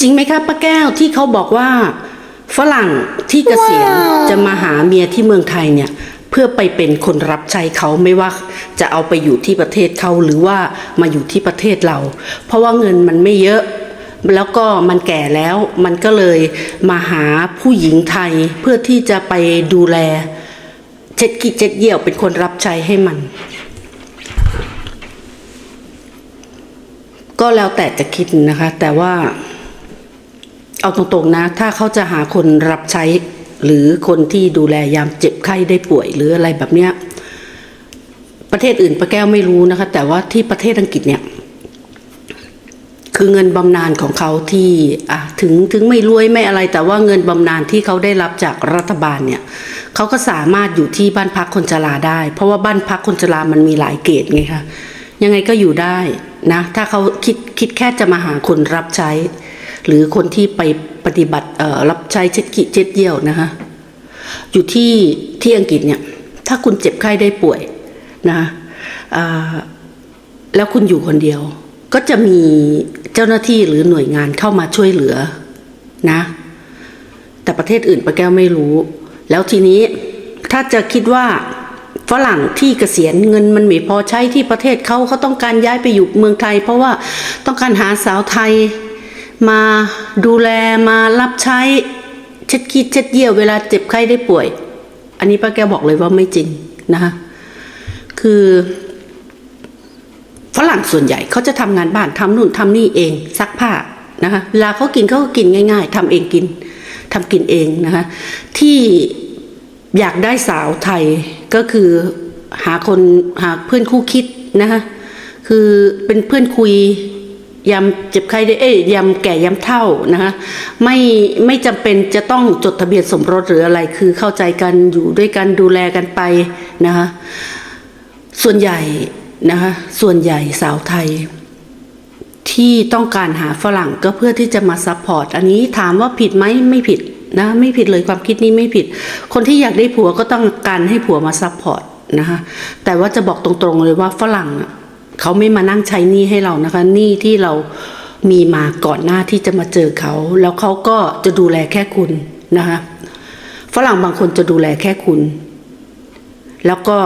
จริงไหมครับป้าแก้วที่เขาบอกว่า ฝรั่งที่เกษียณว้าวจะมาหาเมียที่เมืองไทยเนี่ย เพื่อไปเป็นคนรับใช้เขาไม่ว่าจะเอาไปอยู่ที่ประเทศเขาหรือว่ามาอยู่ที่ประเทศเรา เพราะว่าเงินมันไม่เยอะแล้วก็มันแก่แล้วมันก็เลยมาหาผู้หญิงไทยเพื่อที่จะไปดูแลเช็ดขี้เช็ดเยี่ยวเป็นคนรับใช้ให้มัน ก็แล้วแต่จะคิดนะคะ แต่ว่า เอาตรงๆนะ ถ้าเขาจะหาคนรับใช้ หรือคนที่ดูแลยามเจ็บไข้ได้ป่วยหรืออะไรแบบเนี้ยประเทศอื่นป้าแก้วไม่รู้นะคะ แต่ว่าที่ประเทศอังกฤษเนี่ย คือเงินบำนาญของเขาที่อะถึงถึงไม่รวยไม่อะไร แต่ว่าเงินบำนาญที่เขาได้รับจากรัฐบาลเนี่ยเขาก็สามารถอยู่ที่บ้านพักคนชราได้ เพราะว่าบ้านพักคนชรามันมีหลายเกรดไงคะยังไงก็อยู่ได้นะ ถ้าเขาคิดคิดแค่จะมาหาคนรับใช้ หรือคนที่ไปปฏิบัติรับใช้เช็ดกิเช็ดเยี่ยวนะคะอยู่ที่ที่อังกฤษเนี่ยถ้าคุณเจ็บไข้ได้ป่วยนะะแล้วคุณอยู่คนเดียว ก็จะมีเจ้าหน้าที่หรือหน่วยงานเข้ามาช่วยเหลือนะ แต่ประเทศอื่นป้าแก้วไม่รู้ แล้วทีนี้ถ้าจะคิดว่าฝรั่งที่เกษียณเงินมันไม่พอใช้ที่ประเทศเขาเขาต้องการย้ายไปอยู่เมืองไทย เพราะว่าต้องการหาสาวไทย มาดูแลมารับใช้เช็ดขี้เช็ดเยี่ยวเวลาเจ็บไข้ได้ป่วย อันนี้ป้าแกบอกเลยว่าไม่จริงนะคะคือฝรั่งส่วนใหญ่เขาจะทำงานบ้านทำนู่นทำนี่เองซักผ้านะคะเวลาเขากินเขาก็กินง่าย ๆทำเองกินทำกินเองนะคะที่อยากได้สาวไทยก็คือหาคนหาเพื่อนคู่คิดนะคะคือเป็นเพื่อนคุย ยามเจ็บไข้ได้เอ้ยยามแก่ยามเท่านะคะไม่ไม่จำเป็นจะต้องจดทะเบียนสมรสหรืออะไรคือเข้าใจกันอยู่ด้วยกันดูแลกันไปนะคะส่วนใหญ่นะคะส่วนใหญ่สาวไทย ที่ต้องการหาฝรั่งก็เพื่อที่จะมาซัพพอร์ตอันนี้ถามว่าผิดไหมไม่ผิดนะไม่ผิดเลยความคิดนี้ไม่ผิด คนที่อยากได้ผัวก็ต้องการให้ผัวมาซัพพอร์ตนะคะแต่ว่าจะบอกตรงๆเลยว่าฝรั่งอะ เขาไม่มานั่งใช้หนี้ให้เรานะคะหนี้ที่เรามีมาก่อนหน้าที่จะมาเจอเขา แล้วเขาก็จะดูแลแค่คุณนะคะฝรั่งบางคนจะดูแลแค่คุณ แล้วก็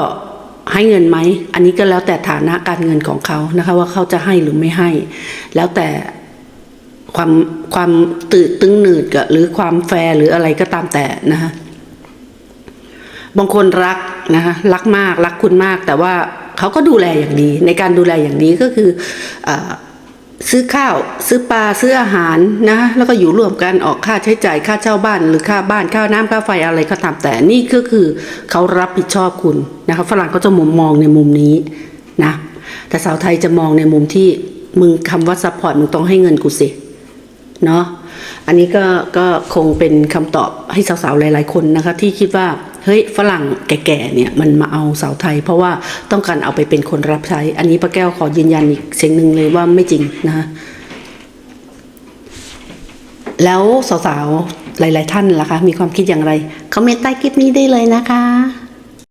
ให้เงินไหม อันนี้ก็แล้วแต่ฐานะการเงินของเขานะคะ ว่าเขาจะให้หรือไม่ให้ แล้วแต่ความความตื่นตึงหนืดกับหรือความแฟร์หรืออะไรก็ตามแต่นะคะบางคนรักนะคะรักมากรักคุณมากแต่ว่า เขาก็ดูแลอย่างดี ในการดูแลอย่างดีก็คืออซื้อข้าวซื้อปลาซื้ออาหารนะแล้วก็อยู่ร่วมกันออกค่าใช้จ่ายค่าเช่าบ้านหรือค่าบ้านค่าน้ำค่าไฟอะไรก็ตามแต่นี่ก็คือเขารับผิดชอบคุณนะคะฝรั่งก็จะมุมมองในมุมนี้นะแต่สาวไทยจะมองในมุมที่มึงคำว่าซัพพอร์ตมึงต้องให้เงินกูสิเนาะอันนี้ก็ก็คงเป็นคำตอบให้สาวๆหลาย ๆ คนนะคะที่คิดว่า เฮ้ยฝรั่งแก่ๆเนี่ยมันมาเอาสาวไทย เพราะว่าต้องการเอาไปเป็นคนรับใช้ อันนี้ป้าแก้วขอยืนยันอีกเสียงหนึ่งเลยว่าไม่จริงนะคะแล้วสาวๆหลาย ๆ ท่านล่ะคะ มีความคิดอย่างไรคอมเมนต์ใต้คลิปนี้ได้เลยนะคะ